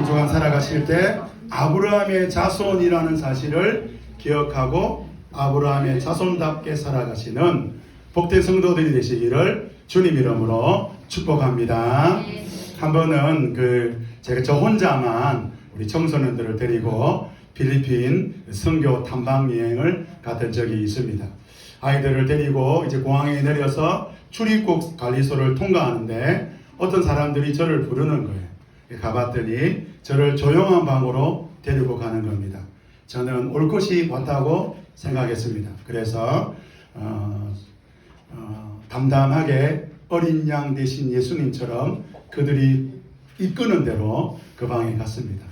한 주간 살아가실 때 아브라함의 자손이라는 사실을 기억하고 아브라함의 자손답게 살아가시는 복된 성도들이 되시기를 주님 이름으로 축복합니다. 한 번은 그 제가 저 혼자만 우리 청소년들을 데리고 필리핀 선교 탐방 여행을 갔던 적이 있습니다. 아이들을 데리고 이제 공항에 내려서 출입국 관리소를 통과하는데 어떤 사람들이 저를 부르는 거예요. 가봤더니 저를 조용한 방으로 데리고 가는 겁니다. 저는 올 것이 왔다고 생각했습니다. 그래서 어, 어, 담담하게 어린 양 대신 예수님처럼 그들이 이끄는 대로 그 방에 갔습니다.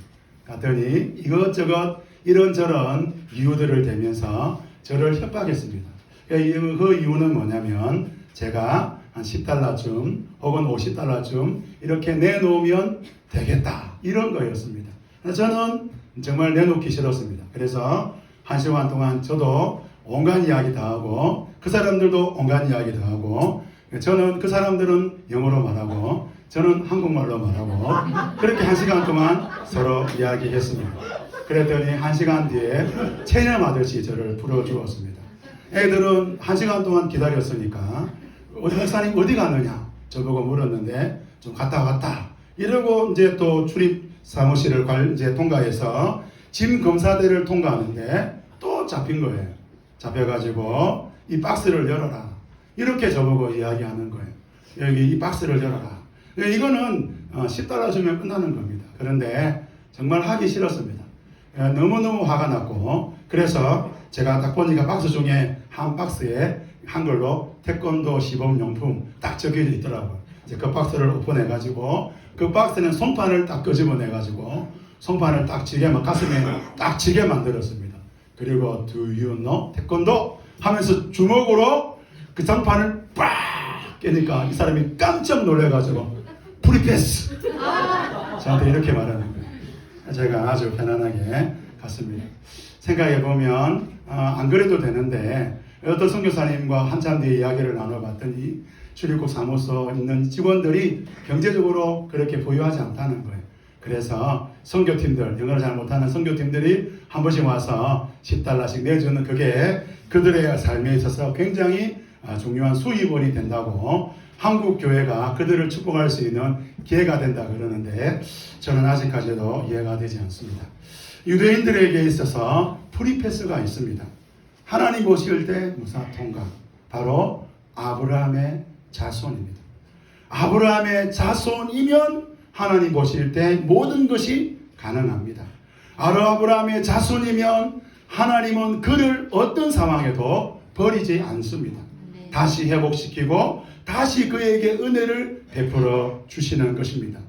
갔더니 이것저것 이런저런 이유들을 대면서 저를 협박했습니다. 그 이유는 뭐냐면 제가 한 10달러쯤 혹은 50달러쯤 이렇게 내놓으면 되겠다 이런 거였습니다. 저는 정말 내놓기 싫었습니다. 그래서 한 시간 동안 저도 온갖 이야기 다 하고 그 사람들도 온갖 이야기 다 하고 저는 그 사람들은 영어로 말하고 저는 한국말로 말하고 그렇게 한 시간 동안 서로 이야기했습니다. 그랬더니 한 시간 뒤에 체념하듯이 저를 불러주었습니다. 애들은 한 시간 동안 기다렸으니까 어디 목사님 어디 가느냐 저보고 물었는데 좀 갔다 왔다 이러고 이제 또 출입 사무실을 관- 이제 통과해서 짐 검사대를 통과하는데 또 잡힌 거예요. 잡혀가지고 이 박스를 열어라 이렇게 저보고 이야기하는 거예요. 여기 이 박스를 열어라. 이거는 어, 10달러 주면 끝나는 겁니다. 그런데 정말 하기 싫었습니다. 어, 너무너무 화가 났고 그래서 제가 딱 보니까 박스 중에 한 박스에 한글로 태권도 시범용품 딱 적혀져 있더라고요. 이제 그 박스를 오픈해 가지고 그 박스는 손판을 딱 끄집어내 가지고 손판을 딱 지게 막 가슴에 딱 지게 만들었습니다. 그리고 Do you know 태권도 하면서 주먹으로 그 장판을 빡 깨니까 이 사람이 깜짝 놀래가지고 프리패스 저한테 이렇게 말하는 거예요. 제가 아주 편안하게 갔습니다. 생각해 보면 어, 안 그래도 되는데 어떤 선교사님과 한참 뒤에 이야기를 나눠봤더니 출입국 사무소 있는 직원들이 경제적으로 그렇게 부유하지 않다는 거예요. 그래서 선교팀들, 영어를 잘 못하는 선교팀들이 한 번씩 와서 10달러씩 내주는 그게 그들의 삶에 있어서 굉장히 아, 중요한 수입원이 된다고 한국 교회가 그들을 축복할 수 있는 기회가 된다 그러는데 저는 아직까지도 이해가 되지 않습니다. 유대인들에게 있어서 프리패스가 있습니다. 하나님 보실 때 무사 통과. 바로 아브라함의 자손입니다. 아브라함의 자손이면 하나님 보실 때 모든 것이 가능합니다. 아브라함의 자손이면 하나님은 그를 어떤 상황에도 버리지 않습니다. 다시 회복시키고 다시 그에게 은혜를 베풀어 주시는 것입니다.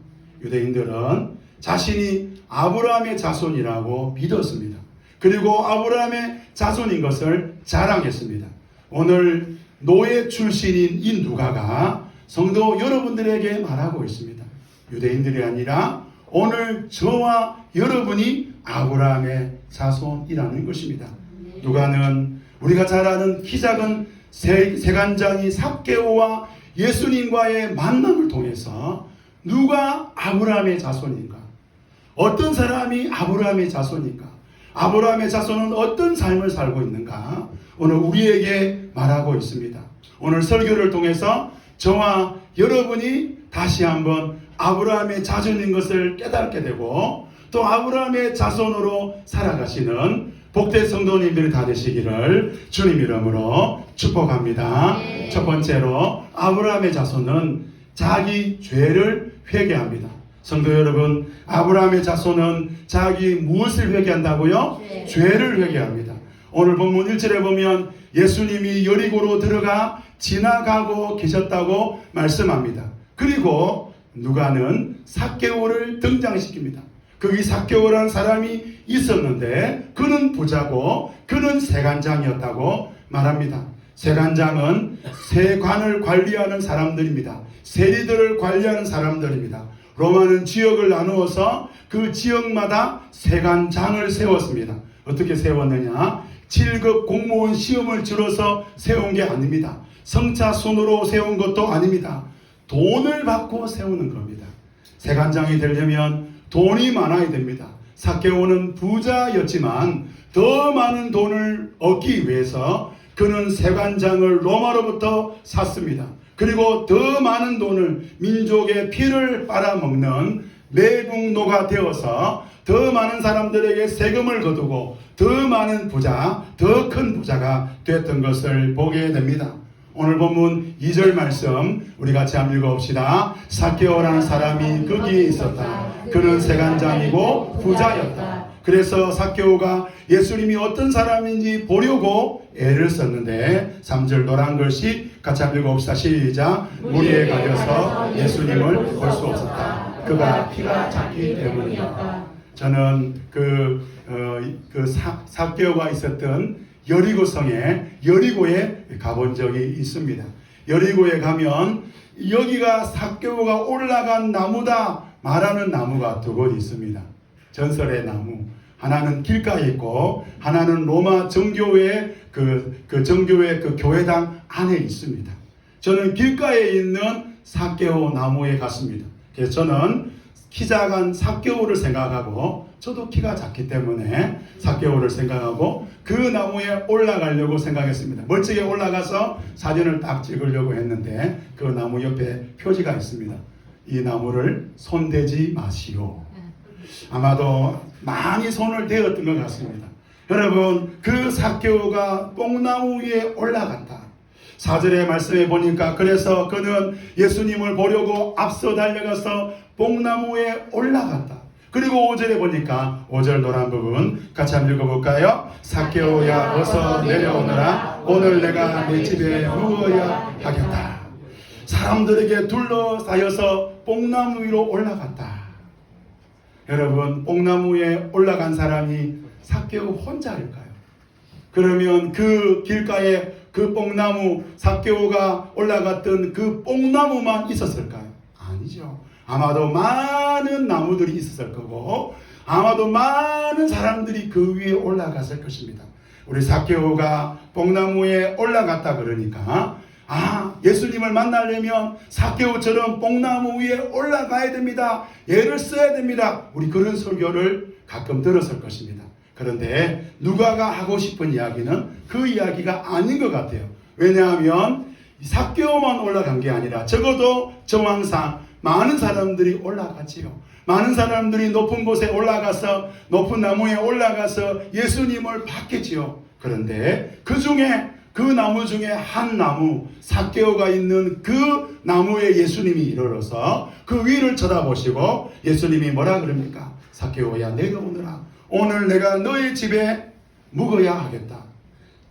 유대인들은 자신이 아브라함의 자손이라고 믿었습니다. 그리고 아브라함의 자손인 것을 자랑했습니다. 오늘 노예 출신인 이 누가가 성도 여러분들에게 말하고 있습니다. 유대인들이 아니라 오늘 저와 여러분이 아브라함의 자손이라는 것입니다. 누가는 우리가 잘 아는 키 작은 세, 세간장이 삭개오와 예수님과의 만남을 통해서 누가 아브라함의 자손인가? 어떤 사람이 아브라함의 자손인가? 아브라함의 자손은 어떤 삶을 살고 있는가? 오늘 우리에게 말하고 있습니다. 오늘 설교를 통해서 저와 여러분이 다시 한번 아브라함의 자손인 것을 깨닫게 되고 또 아브라함의 자손으로 살아가시는 복된 성도님들이 다 되시기를 주님 이름으로 축복합니다. 네. 첫 번째로 아브라함의 자손은 자기 죄를 회개합니다. 성도 여러분, 아브라함의 자손은 자기 무엇을 회개한다고요? 죄. 죄를 회개합니다. 오늘 본문 1절에 보면 예수님이 여리고로 들어가 지나가고 계셨다고 말씀합니다. 그리고 누가는 사개오를 등장시킵니다. 거기 사개오라는 사람이 있었는데 그는 부자고 그는 세간장이었다고 말합니다. 세간장은 세관을 관리하는 사람들입니다. 세리들을 관리하는 사람들입니다. 로마는 지역을 나누어서 그 지역마다 세관장을 세웠습니다. 어떻게 세웠느냐? 7급 공무원 시험을 치러서 세운 게 아닙니다. 성차 순으로 세운 것도 아닙니다. 돈을 받고 세우는 겁니다. 세관장이 되려면 돈이 많아야 됩니다. 사케오는 부자였지만 더 많은 돈을 얻기 위해서 그는 세관장을 로마로부터 샀습니다. 그리고 더 많은 돈을 민족의 피를 빨아먹는 매국노가 되어서 더 많은 사람들에게 세금을 거두고 더 많은 부자, 더 큰 부자가 됐던 것을 보게 됩니다. 오늘 본문 2절 말씀 우리 같이 한번 읽어봅시다. 사케오라는 사람이 거기에 있었다. 그는 세간장이고 부자였다. 그래서 사케오가 예수님이 어떤 사람인지 보려고 애를 썼는데 3절 노란 글씨 같이 한번 읽어봅시다. 시작. 무리에 가려서 예수님을 볼 수 없었다. 그가 피가 작기 때문이었다. 저는 그, 어, 그 사, 사개오가 있었던 여리고성에 여리고에 가본 적이 있습니다. 여리고에 가면 여기가 사개오가 올라간 나무다 말하는 나무가 두 곳 있습니다. 전설의 나무. 하나는 길가에 있고 하나는 로마 정교회 그, 그 정교회 그 교회당 안에 있습니다. 저는 길가에 있는 사개오 나무에 갔습니다. 그래서 저는 키 작은 사개오를 생각하고 저도 키가 작기 때문에 사개오를 생각하고 그 나무에 올라가려고 생각했습니다. 멀찍이 올라가서 사진을 딱 찍으려고 했는데 그 나무 옆에 표지가 있습니다. 이 나무를 손대지 마시오. 아마도 많이 손을 대었던 것 같습니다. 여러분 그 사개오가 뽕나무 위에 올라갔다. 사절의 말씀에 보니까 그래서 그는 예수님을 보려고 앞서 달려가서 뽕나무에 올라갔다. 그리고 5절에 보니까 5절 노란 부분 같이 한번 읽어볼까요? 사케오야 어서 내려오너라 오늘 내가 내 집에 묵어야 하겠다. 사람들에게 둘러싸여서 뽕나무 위로 올라갔다. 여러분 뽕나무 위에 올라간 사람이 사케오 혼자일까요? 그러면 그 길가에 그 뽕나무 사케오가 올라갔던 그 뽕나무만 있었을까요? 아니죠. 아마도 많은 나무들이 있었을 거고 아마도 많은 사람들이 그 위에 올라갔을 것입니다. 우리 사케오가 뽕나무에 올라갔다 그러니까 아 예수님을 만나려면 사케오처럼 뽕나무 위에 올라가야 됩니다. 애를 써야 됩니다. 우리 그런 설교를 가끔 들었을 것입니다. 그런데 누가가 하고 싶은 이야기는 그 이야기가 아닌 것 같아요. 왜냐하면 사개오만 올라간 게 아니라 적어도 정황상 많은 사람들이 올라갔지요. 많은 사람들이 높은 곳에 올라가서 높은 나무에 올라가서 예수님을 봤겠지요. 그런데 그 중에 그 나무 중에 한 나무 사개오가 있는 그 나무에 예수님이 이르러서 그 위를 쳐다보시고 예수님이 뭐라 그럽니까? 사개오야 내려오너라. 오늘 내가 너의 집에 묵어야 하겠다.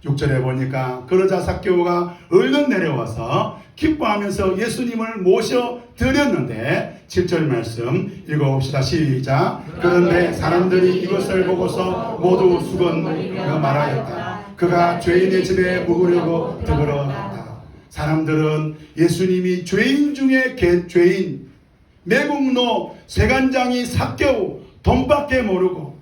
6절에 보니까 그러자 사개오가 얼른 내려와서 기뻐하면서 예수님을 모셔 드렸는데 7절 말씀 읽어봅시다 시작 그런데 사람들이 이것을 보고서 모두 수건으로 말하였다 그가 죄인의 집에 묵으려고 들어갔다 사람들은 예수님이 죄인 중에 개, 죄인 매국노 세간장이 사개오 돈밖에 모르고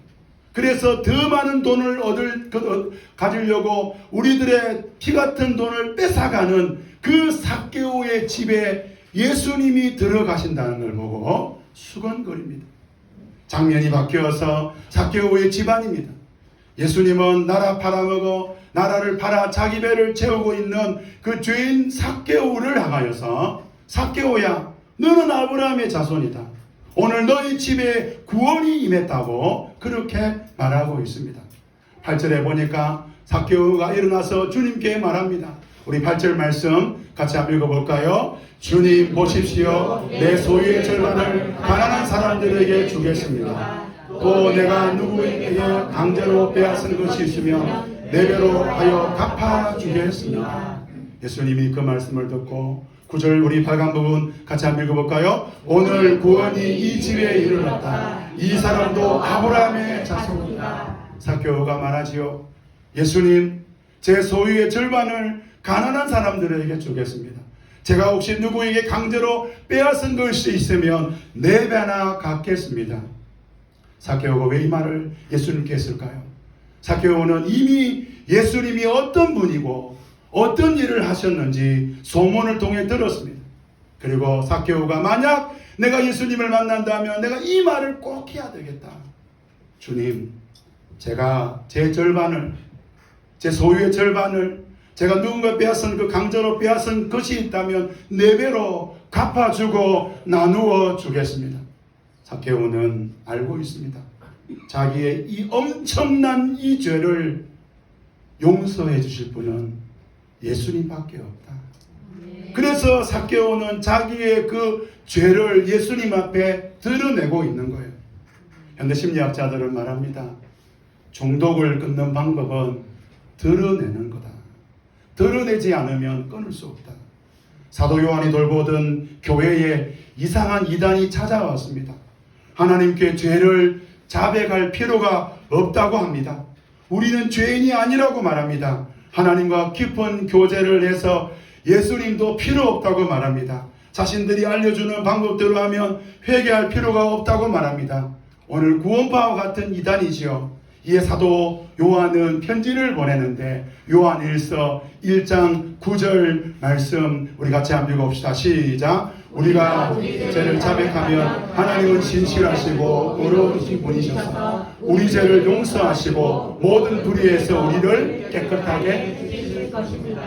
그래서 더 많은 돈을 얻을 그, 가지려고 우리들의 피 같은 돈을 뺏어가는 그 사개오의 집에 예수님이 들어가신다는 걸 보고 수건거립니다. 장면이 바뀌어서 사개오의 집안입니다. 예수님은 나라 팔아먹어 나라를 팔아 자기 배를 채우고 있는 그 죄인 사개오를 향하여서 사개오야 너는 아브라함의 자손이다. 오늘 너희 집에 구원이 임했다고 그렇게 말하고 있습니다. 8절에 보니까 사케오가 일어나서 주님께 말합니다. 우리 8절 말씀 같이 한번 읽어볼까요? 주님 보십시오. 내 소유의 절반을 가난한 사람들에게 주겠습니다. 또 내가 누구에게 강제로 빼앗은 것이 있으면 내 배로 하여 갚아주겠습니다. 예수님이 그 말씀을 듣고 9절 우리 빨간 부분 같이 한번 읽어볼까요? 오늘 구원이 이 집에 이르렀다. 이 사람도 아브라함의 자손이다. 사교가 말하지요. 예수님, 제 소유의 절반을 가난한 사람들에게 주겠습니다. 제가 혹시 누구에게 강제로 빼앗은 것이 있으면 네 배나 갚겠습니다. 사케오가 왜 이 말을 예수님께 했을까요? 사케오는 이미 예수님이 어떤 분이고 어떤 일을 하셨는지 소문을 통해 들었습니다. 그리고 사케오가 만약 내가 예수님을 만난다면 내가 이 말을 꼭 해야 되겠다. 주님, 제가 제 절반을, 제 소유의 절반을 제가 누군가 빼앗은 그 강제로 빼앗은 것이 있다면 네 배로 갚아주고 나누어 주겠습니다. 사케오는 알고 있습니다. 자기의 이 엄청난 이 죄를 용서해 주실 분은 예수님밖에 없다. 그래서 사케오는 자기의 그 죄를 예수님 앞에 드러내고 있는 거예요. 현대 심리학자들은 말합니다. 중독을 끊는 방법은 드러내는 거다. 드러내지 않으면 끊을 수 없다. 사도 요한이 돌보던 교회에 이상한 이단이 찾아왔습니다. 하나님께 죄를 자백할 필요가 없다고 합니다. 우리는 죄인이 아니라고 말합니다. 하나님과 깊은 교제를 해서 예수님도 필요 없다고 말합니다. 자신들이 알려주는 방법대로 하면 회개할 필요가 없다고 말합니다. 오늘 구원파와 같은 이단이지요. 이에 사도 요한은 편지를 보내는데 요한 1서 1장 9절 말씀 우리 같이 한번 읽어봅시다. 시작. 우리가 죄를 자백하면 하나님은 신실하시고 의로우신 분이셔서 우리 죄를 용서하시고 모든 불의에서 우리를 깨끗하게 해주실 것입니다.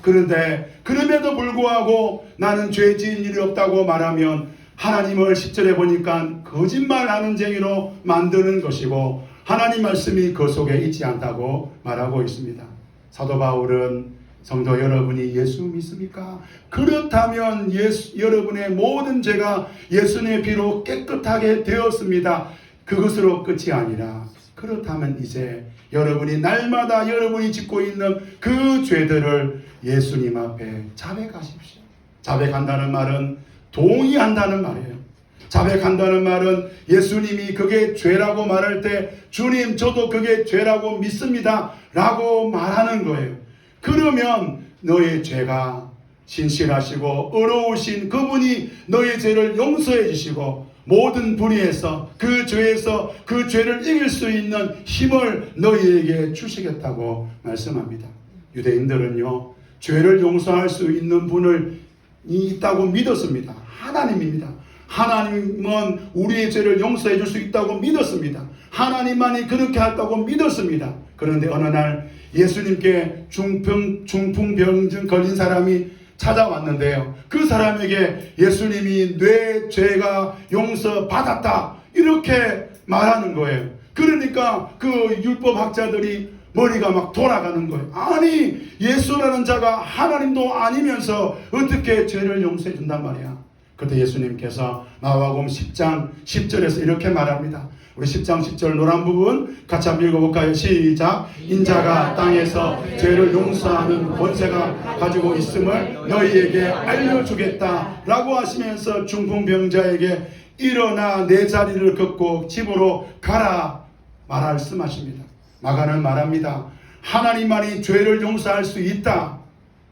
그런데 그럼에도 불구하고 나는 죄 지은 일이 없다고 말하면 하나님을 10절에 보니까 거짓말하는 쟁이로 만드는 것이고 하나님 말씀이 그 속에 있지 않다고 말하고 있습니다. 사도 바울은 성도 여러분이 예수 믿습니까? 그렇다면 예수, 여러분의 모든 죄가 예수님의 피로 깨끗하게 되었습니다. 그것으로 끝이 아니라 그렇다면 이제 여러분이 날마다 여러분이 짓고 있는 그 죄들을 예수님 앞에 자백하십시오. 자백한다는 말은 동의한다는 말이에요. 자백한다는 말은 예수님이 그게 죄라고 말할 때 주님 저도 그게 죄라고 믿습니다 라고 말하는 거예요. 그러면 너의 죄가 신실하시고 의로우신 그분이 너의 죄를 용서해 주시고 모든 불의에서 그 죄에서 그 죄를 이길 수 있는 힘을 너희에게 주시겠다고 말씀합니다. 유대인들은요 죄를 용서할 수 있는 분을 있다고 믿었습니다. 하나님입니다. 하나님은 우리의 죄를 용서해 줄 수 있다고 믿었습니다. 하나님만이 그렇게 할다고 믿었습니다. 그런데 어느 날 예수님께 중풍, 중풍병증 걸린 사람이 찾아왔는데요. 그 사람에게 예수님이 뇌 죄가 용서받았다. 이렇게 말하는 거예요. 그러니까 그 율법학자들이 머리가 막 돌아가는 거예요. 아니, 예수라는 자가 하나님도 아니면서 어떻게 죄를 용서해 준단 말이야. 그때 예수님께서 마가복음 10장 10절에서 이렇게 말합니다. 우리 10장 10절 노란 부분 같이 한번 읽어볼까요? 시작. 인자가 땅에서 죄를 용서하는 권세가 가지고 있음을 너희에게 알려주겠다. 라고 하시면서 중풍병자에게 일어나 내 자리를 걷고 집으로 가라. 말씀하십니다. 마가는 말합니다. 하나님만이 죄를 용서할 수 있다.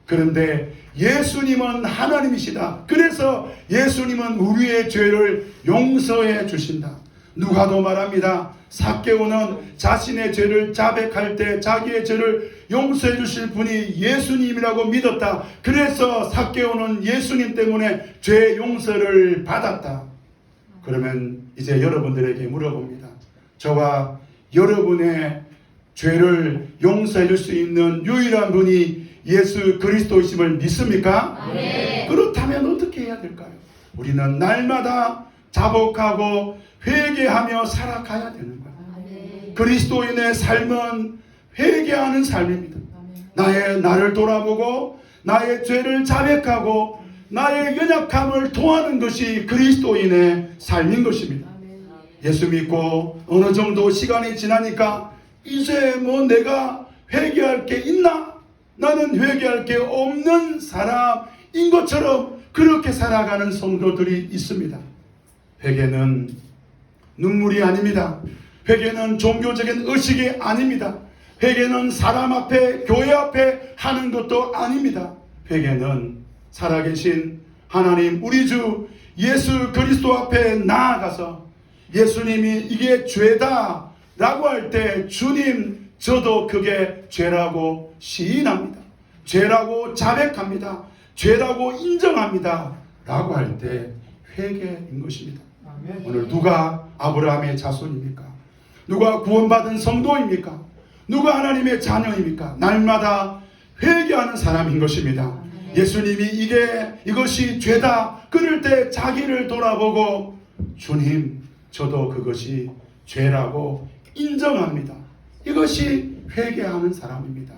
그런데 예수님은 하나님이시다. 그래서 예수님은 우리의 죄를 용서해 주신다. 누가도 말합니다. 사개오는 자신의 죄를 자백할 때 자기의 죄를 용서해 주실 분이 예수님이라고 믿었다. 그래서 사개오는 예수님 때문에 죄 용서를 받았다. 그러면 이제 여러분들에게 물어봅니다. 저와 여러분의 죄를 용서해 줄 수 있는 유일한 분이 예수 그리스도이심을 믿습니까? 네. 그렇다면 어떻게 해야 될까요? 우리는 날마다 자복하고 회개하며 살아가야 되는 거예요. 네. 그리스도인의 삶은 회개하는 삶입니다. 나의 나를 돌아보고 나의 죄를 자백하고 나의 연약함을 통하는 것이 그리스도인의 삶인 것입니다. 예수 믿고 어느 정도 시간이 지나니까 이제 뭐 내가 회개할 게 있나? 나는 회개할 게 없는 사람인 것처럼 그렇게 살아가는 성도들이 있습니다. 회개는 눈물이 아닙니다. 회개는 종교적인 의식이 아닙니다. 회개는 사람 앞에, 교회 앞에 하는 것도 아닙니다. 회개는 살아계신 하나님, 우리 주 예수 그리스도 앞에 나아가서 예수님이 이게 죄다 라고 할 때 주님, 저도 그게 죄라고 시인합니다. 죄라고 자백합니다. 죄라고 인정합니다. 라고 할 때 회개인 것입니다. 오늘 누가 아브라함의 자손입니까? 누가 구원받은 성도입니까? 누가 하나님의 자녀입니까? 날마다 회개하는 사람인 것입니다. 예수님이 이게 이것이 죄다 그럴 때 자기를 돌아보고 주님 저도 그것이 죄라고 인정합니다. 이것이 회개하는 사람입니다.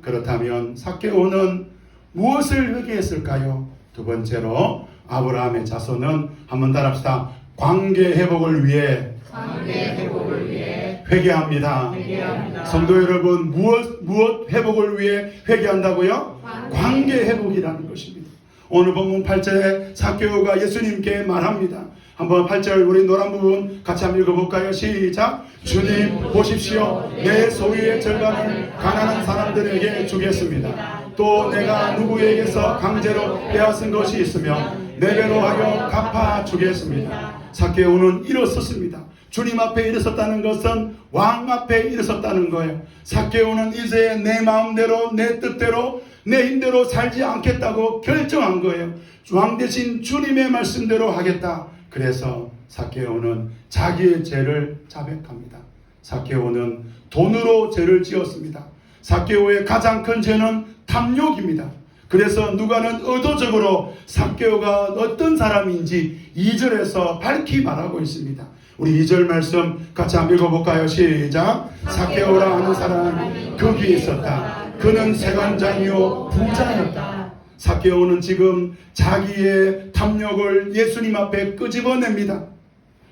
그렇다면 사케오는 무엇을 회개했을까요? 두 번째로 아브라함의 자손은 한번 따라합시다. 관계 회복을 위해 관계 회복을 위해 회개합니다. 회개합니다. 성도 여러분 무엇 무엇 회복을 위해 회개한다고요? 관계 회복이라는 것입니다. 오늘 본문 8절에 사케오가 예수님께 말합니다. 한번 8절 우리 노란 부분 같이 한번 읽어볼까요? 시작. 주님 보십시오. 내 소유의 절반을 가난한 사람들에게 주겠습니다. 또 내가 누구에게서 강제로 빼앗은 것이 있으면 네 배로 하여 갚아 주겠습니다. 사케오는 일어섰습니다. 주님 앞에 일어섰다는 것은 왕 앞에 일어섰다는 거예요. 사케오는 이제 내 마음대로 내 뜻대로 내 힘대로 살지 않겠다고 결정한 거예요. 왕 대신 주님의 말씀대로 하겠다. 그래서 사케오는 자기의 죄를 자백합니다. 사케오는 돈으로 죄를 지었습니다. 사케오의 가장 큰 죄는 탐욕입니다. 그래서 누가는 의도적으로 사케오가 어떤 사람인지 2절에서 밝히 말하고 있습니다. 우리 2절 말씀 같이 한번 읽어볼까요? 시작. 사케오라 하는 사람 거기 있었다. 그는 세관장이요 부자였다. 사케오는 지금 자기의 탐욕을 예수님 앞에 끄집어냅니다.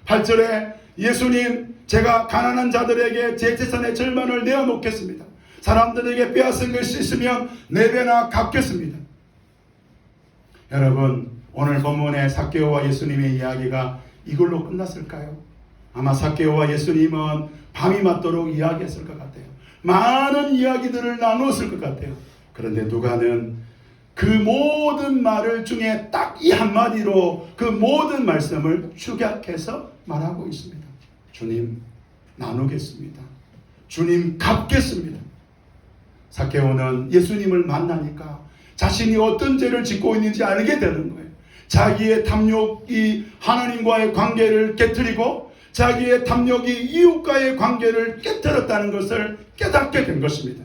8절에 예수님 제가 가난한 자들에게 제 재산의 절반을 내어놓겠습니다. 사람들에게 빼앗은 것이 있으면 네 배나 갚겠습니다. 여러분 오늘 본문의 사케오와 예수님의 이야기가 이걸로 끝났을까요? 아마 사케오와 예수님은 밤이 맞도록 이야기했을 것 같아요. 많은 이야기들을 나누었을 것 같아요. 그런데 누가는 그 모든 말을 중에 딱 이 한마디로 그 모든 말씀을 축약해서 말하고 있습니다. 주님 나누겠습니다. 주님 갚겠습니다. 사케오는 예수님을 만나니까 자신이 어떤 죄를 짓고 있는지 알게 되는 거예요. 자기의 탐욕이 하나님과의 관계를 깨뜨리고 자기의 탐욕이 이웃과의 관계를 깨뜨렸다는 것을 깨닫게 된 것입니다.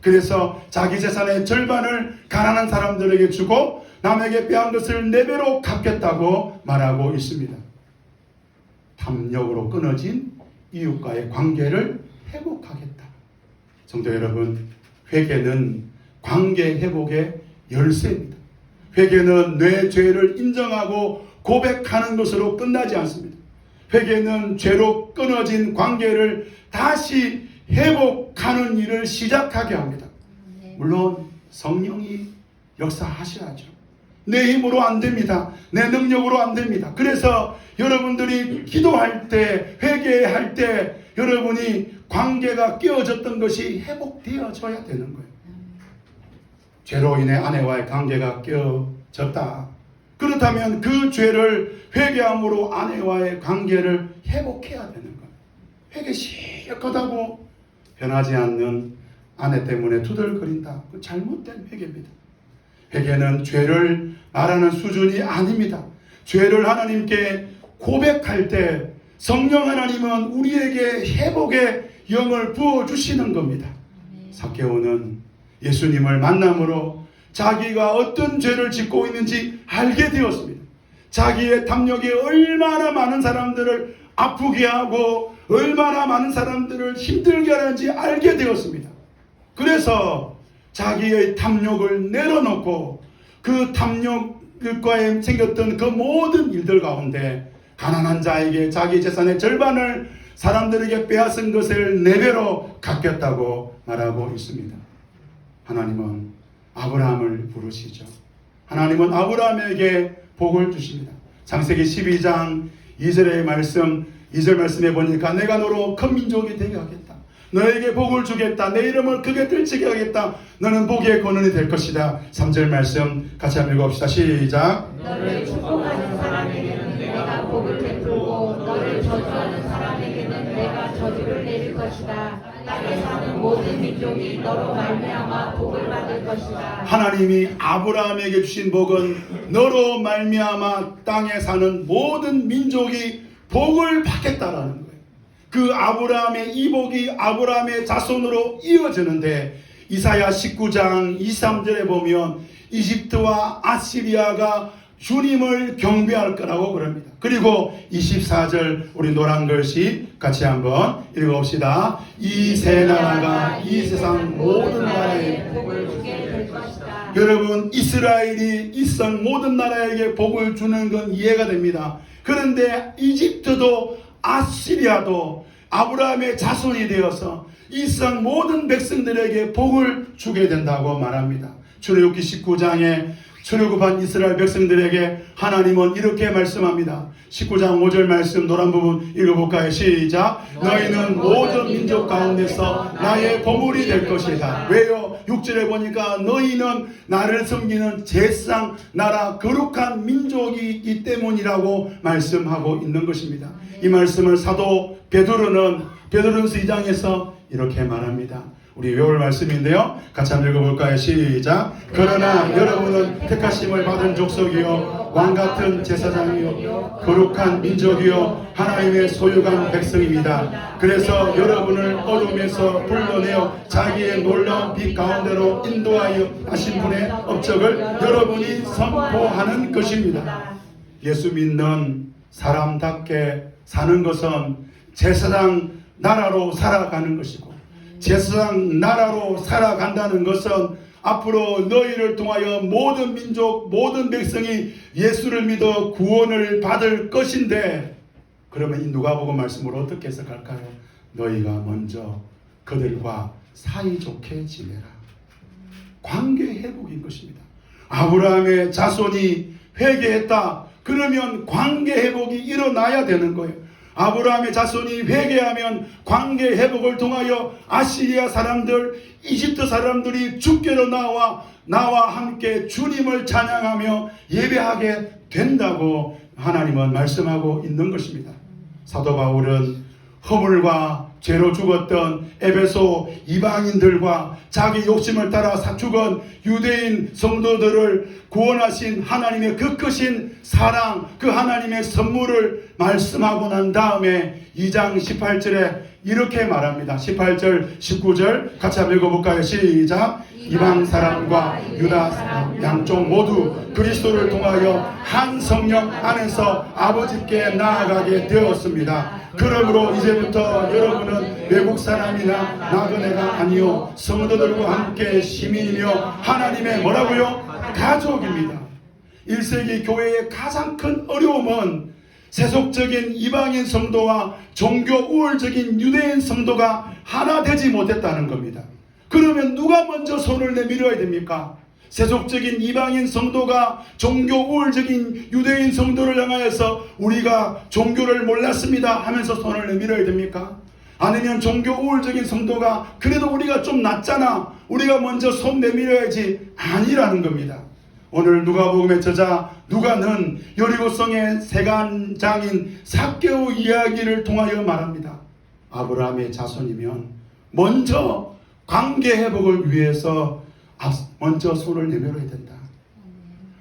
그래서 자기 재산의 절반을 가난한 사람들에게 주고 남에게 빼앗은 것을 네 배로 갚겠다고 말하고 있습니다. 탐욕으로 끊어진 이웃과의 관계를 회복하겠다. 성도 여러분, 회개는 관계 회복의 열쇠입니다. 회개는 내 죄를 인정하고 고백하는 것으로 끝나지 않습니다. 회개는 죄로 끊어진 관계를 다시 회복하는 일을 시작하게 합니다. 물론 성령이 역사하셔야죠. 내 힘으로 안 됩니다. 내 능력으로 안 됩니다. 그래서 여러분들이 기도할 때, 회개할 때 여러분이 관계가 깨어졌던 것이 회복되어져야 되는 거예요. 죄로 인해 아내와의 관계가 깨어졌다. 그렇다면 그 죄를 회개함으로 아내와의 관계를 회복해야 되는 거예요. 회개 시작하다고 변하지 않는 아내 때문에 투덜거린다. 그 잘못된 회개입니다. 회개는 죄를 말하는 수준이 아닙니다. 죄를 하나님께 고백할 때 성령 하나님은 우리에게 회복의 영을 부어 주시는 겁니다. 사케오는 예수님을 만남으로 자기가 어떤 죄를 짓고 있는지 알게 되었습니다. 자기의 탐욕이 얼마나 많은 사람들을 아프게 하고 얼마나 많은 사람들을 힘들게 하는지 알게 되었습니다. 그래서 자기의 탐욕을 내려놓고 그 탐욕과에 생겼던 그 모든 일들 가운데 가난한 자에게 자기 재산의 절반을 사람들에게 빼앗은 것을 네 배로 갚겠다고 말하고 있습니다. 하나님은 아브라함을 부르시죠. 하나님은 아브라함에게 복을 주십니다. 창세기 12장 2절의 말씀, 2절 말씀에 보니까 내가 너로 큰 민족이 되게 하겠다. 너에게 복을 주겠다. 내 이름을 크게 들치게 하겠다. 너는 복의 권원이 될 것이다. 3절 말씀 같이 한번 읽어봅시다. 시작. 너를 축복하는 사람에게는 내가 복을 베풀고 너를 저주하는 내가 저주를 내릴 것이다. 땅에 사는 모든 민족이 너로 말미암아 복을 받을 것이다. 하나님이 아브라함에게 주신 복은 너로 말미암아 땅에 사는 모든 민족이 복을 받겠다라는 거예요. 그 아브라함의 이 복이 아브라함의 자손으로 이어지는데 이사야 19장 23절에 보면 이집트와 아시리아가 주님을 경배할 거라고 그럽니다. 그리고 24절 우리 노란 글씨 같이 한번 읽어봅시다. 이 세 나라가 이 세상 모든 나라에 복을 주게 될 것이다. 여러분 이스라엘이 이성 모든 나라에게 복을 주는 건 이해가 됩니다. 그런데 이집트도 아시리아도 아브라함의 자손이 되어서 이성 모든 백성들에게 복을 주게 된다고 말합니다. 출애굽기 19장에 출애굽한 이스라엘 백성들에게 하나님은 이렇게 말씀합니다. 19장 5절 말씀 노란 부분 읽어볼까요? 시작. 너희는 모든 민족 가운데서 나의 보물이 될 것이다. 왜요? 6절에 보니까 너희는 나를 섬기는 제상 나라 거룩한 민족이기 때문이라고 말씀하고 있는 것입니다. 이 말씀을 사도 베드로는 베드로전서 2장에서 이렇게 말합니다. 우리 외울 말씀인데요. 같이 한번 읽어볼까요? 시작. 그러나 여러분은 택하심을 받은 족속이요 왕 같은 제사장이요 거룩한 민족이요 하나님의 소유한 백성입니다. 그래서 여러분을 어둠에서 불러내어 자기의 놀라운 빛 가운데로 인도하여 하신 분의 업적을 여러분이 선포하는 것입니다. 예수 믿는 사람답게 사는 것은 제사장 나라로 살아가는 것이고 제사장 나라로 살아간다는 것은 앞으로 너희를 통하여 모든 민족 모든 백성이 예수를 믿어 구원을 받을 것인데 그러면 이 누가복음 말씀을 어떻게 해석할까요? 너희가 먼저 그들과 사이좋게 지내라. 관계 회복인 것입니다. 아브라함의 자손이 회개했다. 그러면 관계 회복이 일어나야 되는 거예요. 아브라함의 자손이 회개하면 관계 회복을 통하여 아시리아 사람들, 이집트 사람들이 주께로 나와 나와 함께 주님을 찬양하며 예배하게 된다고 하나님은 말씀하고 있는 것입니다. 사도 바울은 허물과 죄로 죽었던 에베소 이방인들과 자기 욕심을 따라 사 죽은 유대인 성도들을 구원하신 하나님의 그 크신 사랑, 그 하나님의 선물을 말씀하고 난 다음에 2장 18절에 이렇게 말합니다. 18절, 19절 같이 한번 읽어볼까요? 시작. 이방 사람과 유다 사람 양쪽 모두 그리스도를 통하여 한 성령 안에서 아버지께 나아가게 되었습니다. 그러므로 이제부터 여러분은 외국 사람이나 나그네가 아니요 성도들과 함께 시민이며 하나님의 뭐라고요? 가족입니다. 1세기 교회의 가장 큰 어려움은 세속적인 이방인 성도와 종교 우월적인 유대인 성도가 하나 되지 못했다는 겁니다. 그러면 누가 먼저 손을 내밀어야 됩니까? 세속적인 이방인 성도가 종교 우월적인 유대인 성도를 향하여서 우리가 종교를 몰랐습니다 하면서 손을 내밀어야 됩니까? 아니면 종교 우월적인 성도가 그래도 우리가 좀 낫잖아 우리가 먼저 손 내밀어야지 아니라는 겁니다. 오늘 누가복음의 저자 누가는 여리고성의 세간장인 사개오 이야기를 통하여 말합니다. 아브라함의 자손이면 먼저 관계 회복을 위해서 앞- 먼저 손을 내밀어야 된다.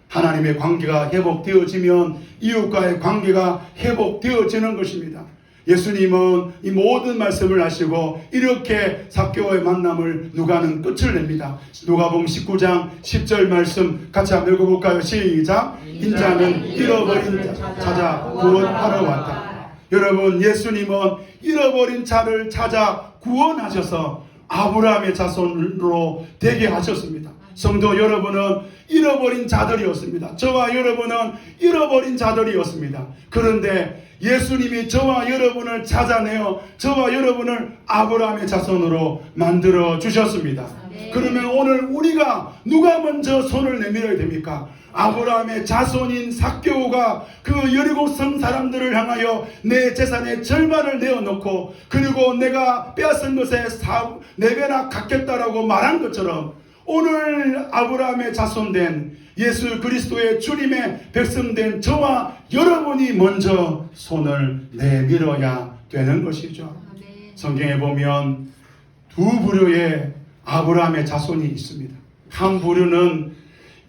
하나님의 관계가 회복되어지면 이웃과의 관계가 회복되어지는 것입니다. 예수님은 이 모든 말씀을 하시고 이렇게 사개오의 만남을 누가는 끝을 냅니다. 누가복음 19장 10절 말씀 같이 한번 읽어볼까요? 시작. 인자는 잃어버린 자 찾아 구원하러 왔다. 여러분 예수님은 잃어버린 자를 찾아 구원하셔서 아브라함의 자손으로 되게 하셨습니다. 성도 여러분은 잃어버린 자들이었습니다. 저와 여러분은 잃어버린 자들이었습니다. 그런데 예수님이 저와 여러분을 찾아내어 저와 여러분을 아브라함의 자손으로 만들어 주셨습니다. 그러면 오늘 우리가 누가 먼저 손을 내밀어야 됩니까? 아브라함의 자손인 삭개오가 그 여리고성 사람들을 향하여 내 재산의 절반을 내어놓고 그리고 내가 빼앗은 것에 사, 네 배나 갚겠다라고 말한 것처럼 오늘 아브라함의 자손된 예수 그리스도의 주님의 백성된 저와 여러분이 먼저 손을 내밀어야 되는 것이죠. 성경에 보면 두 부류의 아브라함의 자손이 있습니다. 한 부류는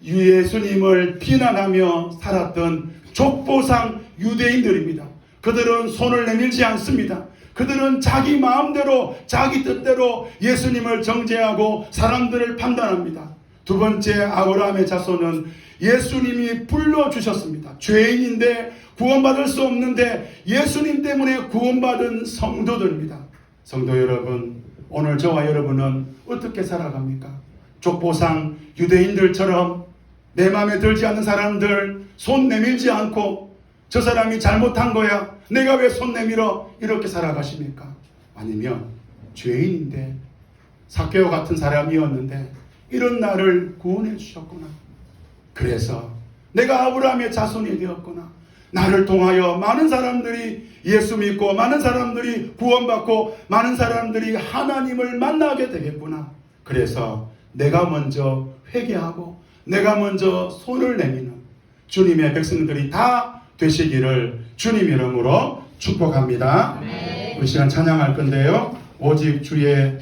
예수님을 비난하며 살았던 족보상 유대인들입니다. 그들은 손을 내밀지 않습니다. 그들은 자기 마음대로 자기 뜻대로 예수님을 정죄하고 사람들을 판단합니다. 두 번째 아브라함의 자손은 예수님이 불러주셨습니다. 죄인인데 구원받을 수 없는데 예수님 때문에 구원받은 성도들입니다. 성도 여러분, 오늘 저와 여러분은 어떻게 살아갑니까? 족보상 유대인들처럼 내 마음에 들지 않는 사람들 손 내밀지 않고 저 사람이 잘못한 거야. 내가 왜 손 내밀어? 이렇게 살아가십니까? 아니면 죄인인데 사케오 같은 사람이었는데 이런 나를 구원해 주셨구나. 그래서 내가 아브라함의 자손이 되었구나. 나를 통하여 많은 사람들이 예수 믿고 많은 사람들이 구원받고 많은 사람들이 하나님을 만나게 되겠구나. 그래서 내가 먼저 회개하고 내가 먼저 손을 내미는 주님의 백성들이 다 되시기를 주님 이름으로 축복합니다. 우리 시간 찬양할 건데요. 오직 주의